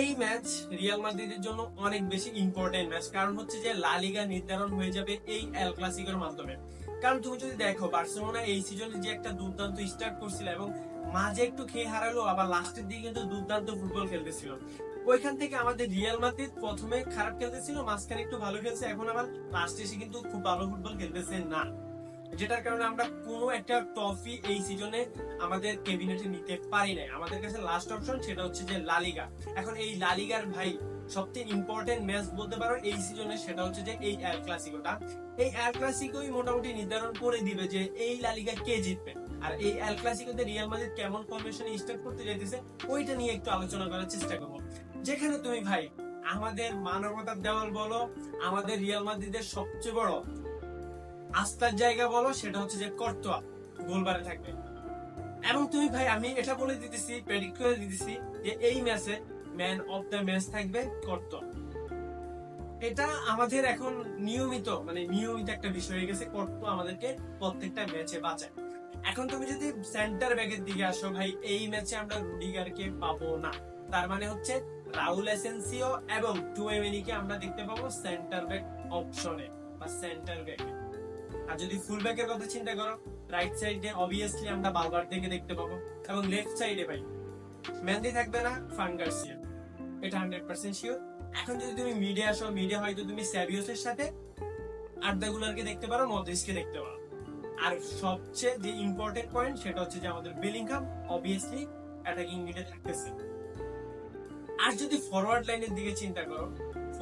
এই match Real মাদ্রিদের জন্য অনেক বেশি ইম্পর্টেন্ট ম্যাচ কারণ হচ্ছে যে লা লিগা নির্ধারণ হয়ে যাবে এই এল ক্লাসিকোর মাধ্যমে। কারণ তুমি যদি দেখো, বার্সেলোনা এই সিজনে যে একটা দুর্দান্ত স্টার্ট করছিল এবং মাঝে একটু খেয়ে হারালো, আবার লাস্টের দিকে কিন্তু দুর্দান্ত ফুটবল খেলতেছিল। ওইখান থেকে আমাদের রিয়াল মাদ্রিদ প্রথমে খারাপ খেলতেছিল, মাঝখানে একটু ভালো খেলছে, এখন আবার লাস্টে এসে কিন্তু খুব ভালো ফুটবল খেলতেছে না। যেটার কারণে আমরা কোনো একটা ট্রফি এই সিজনে আমাদের ক্যাবিনেটে নিতে পারি নাই। আমাদের কাছে লাস্ট অপশন সেটা হচ্ছে যে লালিগা এখন এই লালিগার ভাই সবচেয়ে ইম্পর্টেন্ট ম্যাচ বলতে পারো এই সিজনে সেটা হচ্ছে যে এই এল ক্লাসিকোটা এই এল ক্লাসিকোই মোটামুটি নির্ধারণ করে দিবে যে এই লালিগা কে জিতবে। আর এই এল ক্লাসিকোতে রিয়াল মাদ্রিদ কেমন ফরমেশনে স্টার্ট করতে যাইতেছে, ওইটা নিয়ে একটু আলোচনা করার চেষ্টা করব। যেখানে তুমি ভাই, আমাদের মানবতার দেওয়াল বলো, আমাদের রিয়াল মাদ্রিদের সবচেয়ে বড় আস্থার জায়গা বলো, সেটা হচ্ছে যে কর্তোয়া গোলবারে থাকবে। এবং তুমি ভাই, আমি এটা বলে দিতেছি প্রেডিক্ট করে দিতেছি যে এই ম্যাচে ম্যান অফ দ্য ম্যাচ থাকবে কর্তোয়া। এটা আমাদের এখন নিয়মিত মানে নিয়মিত একটা বিষয় হয়ে গেছে, কর্তোয়া আমাদেরকে প্রত্যেকটা ম্যাচে বাঁচায়। এখন তুমি যদি সেন্টার ব্যাগের দিকে আসো ভাই, এই ম্যাচে আমরা রুডিগারকে পাবো না। তার মানে হচ্ছে রাউল এসেন্সিও এবং টু টুয়েমেনিকে আমরা দেখতে পাবো সেন্টার ব্যাক অপশনে বা সেন্টার ব্যাকে আর যদি ফুল ব্যাকের কথা চিন্তা করো রাইট সাইডে অবভিয়াসলি আমরা বালবার থেকে দেখতে পাবো এবং লেফট সাইডে ভাই, মেহেন্দি থাকবে না ফাঙ্গার্সিয়া এটা হান্ড্রেড পার্সেন্ট শিওর এখন যদি তুমি মিডিয়া আসো মিডিয়া হয়তো তুমি স্যাভিওসের সাথে আর্দাগুলারকে দেখতে পারো মদ্রিসকে দেখতে পারো। আর সবচেয়ে যে ইম্পর্টেন্ট পয়েন্ট সেটা হচ্ছে যে আমাদের বেলিংহাম অবভিয়াসলি অ্যাটাকিং মিডে থাকতেছে। আর যদি ফরওয়ার্ড লাইনের দিকে চিন্তা করো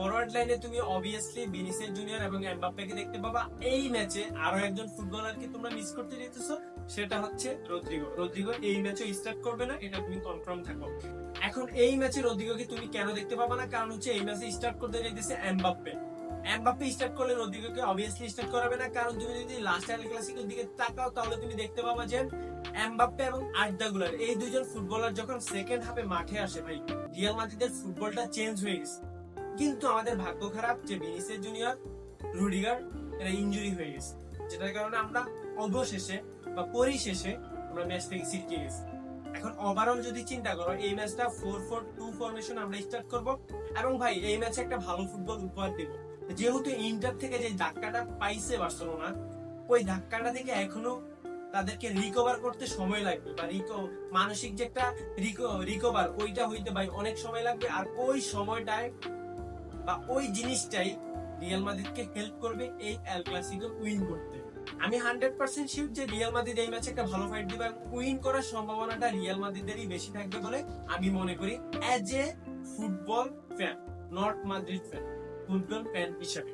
ফরওয়ার্ড লাইনে তুমি অবভিয়াসলি বিনিসের জুনিয়র এবং এমবাপ্পেকে দেখতে পাবা। এই ম্যাচে আরও একজন ফুটবলারকে তোমরা মিস করতে যেতেছো, সেটা হচ্ছে রদ্রিগো। রদ্রিগো এই ম্যাচে স্টার্ট করবে না, এটা তুমি কনফার্ম থাকো। এখন এই ম্যাচে রদ্রিগোকে তুমি কেন দেখতে পাবা না? কারণ হচ্ছে এই ম্যাচে স্টার্ট করতে যাইতেছে এমবাপ্পে এমবাপ্পে স্টার্ট করলে রদ্রিগোকে অবভিয়াসলি স্টার্ট করাবে না। কারণ তুমি যদি লাস্ট এল ক্লাসিকের দিকে তাকাও, তাহলে তুমি দেখতে পাবা যে এমবাপ্পে এবং আর্দাগুলার এই দুইজন ফুটবলার যখন সেকেন্ড হাফে মাঠে আসে, ভাই রিয়াল মাদ্রিদের ফুটবলটা চেঞ্জ হয়ে গেছে। কিন্তু আমাদের ভাগ্য খারাপ যে ভিনিসিয়াস জুনিয়র রুডিগার এরা ইনজুরি হয়ে গেছে। যেটার কারণে আমরা অবশেষে বা পরিশেষে আমরা ম্যাচ থেকে ছিটকে গেছি। এখন ওভারঅল যদি চিন্তা করো, এই ম্যাচটা ফোর ফোর টু ফরমেশন আমরা স্টার্ট করব এবং ভাই, এই ম্যাচে একটা ভালো ফুটবল উপহার দেব। যেহেতু ইন্টার থেকে যে ধাক্কাটা পাইছে বার্সেলোনা ওই ধাক্কাটা থেকে এখনও তাদেরকে রিকভার করতে সময় লাগবে বা রিকো মানসিক যে একটা রিকভার ওইটা হইতে ভাই অনেক সময় লাগবে। আর ওই সময়টায় বা ওই জিনিসটাই রিয়াল মাদ্রিদকে হেল্প করবে এই এল ক্লাসিকো উইন করতে। আমি হান্ড্রেড পার্সেন্ট শিওর যে রিয়াল মাদ্রিদ এই ম্যাচে একটা ভালো ফাইট দিবে উইন করার সম্ভাবনাটা রিয়াল মাদ্রিদেরই বেশি থাকবে বলে আমি মনে করি as a football fan not Madrid fan football fan হিসাবে।